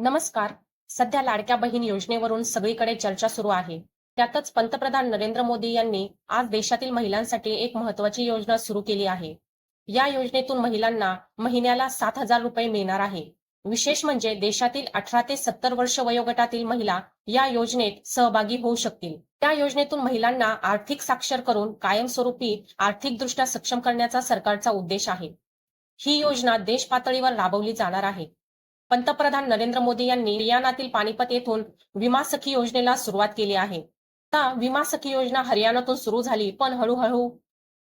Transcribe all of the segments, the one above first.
नमस्कार. सध्या लाडक्या बहीण योजनेवरून सगळीकडे चर्चा सुरू आहे. त्यातच पंतप्रधान नरेंद्र मोदी यांनी आज देशातील महिलांसाठी एक महत्वाची योजना सुरू केली आहे. या योजनेतून महिलांना महिन्याला सात हजार रुपये मिळणार आहे. विशेष म्हणजे देशातील अठरा ते सत्तर वर्ष वयोगटातील महिला या योजनेत सहभागी होऊ शकतील. त्या योजनेतून महिलांना आर्थिक साक्षर करून कायमस्वरूपी आर्थिकदृष्ट्या सक्षम करण्याचा सरकारचा उद्देश आहे. ही योजना देश पातळीवर राबवली जाणार आहे. पंतप्रधान नरेंद्र मोदी यांनी हरियाणातील पानिपत येथून विमा सखी योजनेला सुरुवात केली आहे. आता विमा सखी योजना हरियाणातून सुरू झाली पण हळूहळू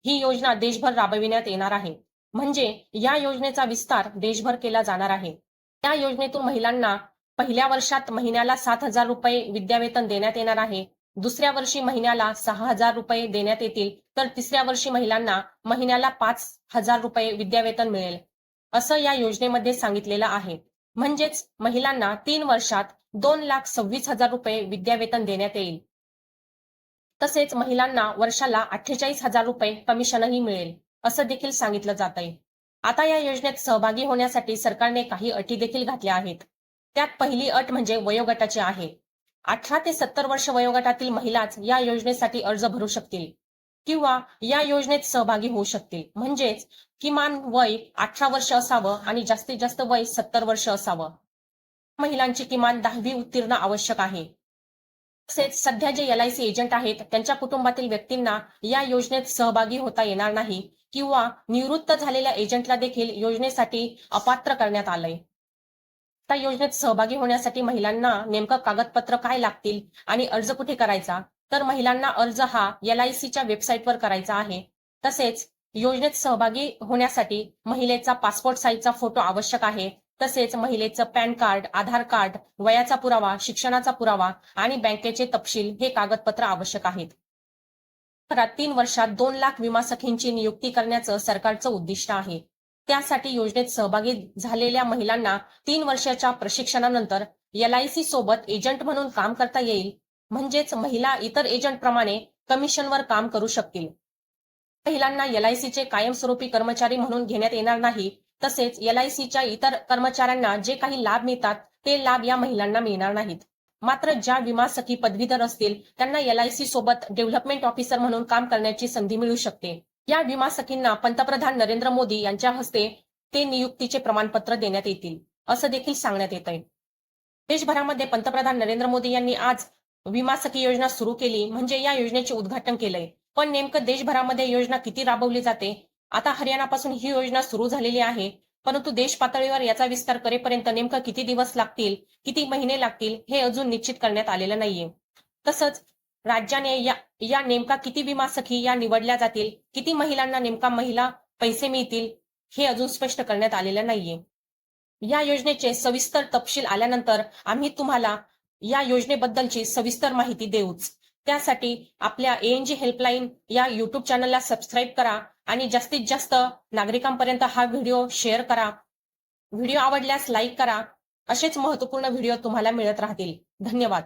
ही योजना देशभर राबविण्यात येणार आहे. म्हणजे या योजनेचा विस्तार देशभर केला जाणार आहे. या योजनेतून महिलांना पहिल्या वर्षात महिन्याला सात हजार रुपये विद्यावेतन देण्यात येणार आहे. दुसऱ्या वर्षी महिन्याला सहा हजार रुपये देण्यात येतील तर तिसऱ्या वर्षी महिलांना महिन्याला पाच हजार रुपये विद्यावेतन मिळेल. असं या योजनेमध्ये सांगितलेलं आहे. म्हणजेच महिलांना तीन वर्षात दोन लाख सव्वीस हजार रुपये विद्यावेतन देण्यात येईल. तसेच महिलांना वर्षाला अठ्ठेचाळीस हजार रुपये कमिशनही मिळेल असं देखील सांगितलं जात आहे आता या योजनेत सहभागी होण्यासाठी सरकारने काही अटी देखील घातल्या आहेत. त्यात पहिली अट म्हणजे वयोगटाची आहे. अठरा ते सत्तर वर्ष वयोगटातील महिलाच या योजनेसाठी अर्ज भरू शकतील. किंवा या योजनेत सहभागी होऊ शकतील. म्हणजेच किमान वय अठरा वर्ष असावं आणि जास्तीत जास्त वय सत्तर वर्ष असावं. महिलांची किमान दहावी उत्तीर्ण आवश्यक आहे. तसेच सध्या J L I C agent आहेत त्यांच्या कुटुंबातील व्यक्तींना या योजनेत सहभागी होता येणार नाही किंवा निवृत्त झालेल्या एजंटला देखील योजनेसाठी अपात्र करण्यात आलंय. त्या योजनेत सहभागी होण्यासाठी महिलांना नेमकं कागदपत्र काय लागतील आणि अर्ज कुठे करायचा? तर महिलांना अर्ज हा एल आय सीच्या वेबसाईटवर करायचा आहे. तसेच योजनेत सहभागी होण्यासाठी महिलेचा पासपोर्ट साईजचा फोटो आवश्यक आहे. तसेच महिलेचं पॅन कार्ड आधार कार्ड वयाचा पुरावा शिक्षणाचा पुरावा आणि बँकेचे तपशील हे कागदपत्र आवश्यक आहेत. तीन वर्षात दोन लाख विमा सखींची नियुक्ती करण्याचं सरकारचं उद्दिष्ट आहे. त्यासाठी योजनेत सहभागी झालेल्या महिलांना तीन वर्षाच्या प्रशिक्षणानंतर एल आय सी सोबत एजंट म्हणून काम करता येईल. म्हणजेच महिला इतर एजंट प्रमाणे कमिशनवर काम करू शकतील. महिलांना एल कायमस्वरूपी कर्मचारी म्हणून घेण्यात येणार नाही तसेच एल इतर कर्मचाऱ्यांना जे काही लाभ मिळतात ते लाभ या महिलांना मिळणार नाहीत. मात्र ज्या विमा सखी पदवीधर असतील त्यांना एल सोबत डेव्हलपमेंट ऑफिसर म्हणून काम करण्याची संधी मिळू शकते. या विमा सखींना पंतप्रधान नरेंद्र मोदी यांच्या हस्ते ते नियुक्तीचे प्रमाणपत्र देण्यात येतील असं देखील सांगण्यात येत आहे देशभरामध्ये पंतप्रधान नरेंद्र मोदी यांनी आज विमा सखी योजना सुरू केली म्हणजे या योजनेचे उद्घाटन केलंय. पण नेमकं देशभरामध्ये योजना किती राबवली जाते? आता हरियाणापासून ही योजना सुरू झालेली आहे परंतु देश पातळीवर याचा विस्तार करेपर्यंत नेमकं किती दिवस लागतील किती महिने लागतील हे अजून निश्चित करण्यात आलेलं नाहीये. तसंच राज्याने या या नेमका किती विमा सखी या निवडल्या जातील किती महिलांना नेमका महिला पैसे मिळतील हे अजून स्पष्ट करण्यात आलेलं नाहीये. या योजनेचे सविस्तर तपशील आल्यानंतर आम्ही तुम्हाला या योजनेबद्दलची सविस्तर माहिती देऊच. त्यासाठी आपल्या एएनजी हेल्पलाईन या युट्यूब चॅनलला सबस्क्राईब करा आणि जास्तीत जास्त नागरिकांपर्यंत हा व्हिडिओ शेअर करा. व्हिडिओ आवडल्यास लाईक करा. असेच महत्त्वपूर्ण व्हिडिओ तुम्हाला मिळत राहतील. धन्यवाद.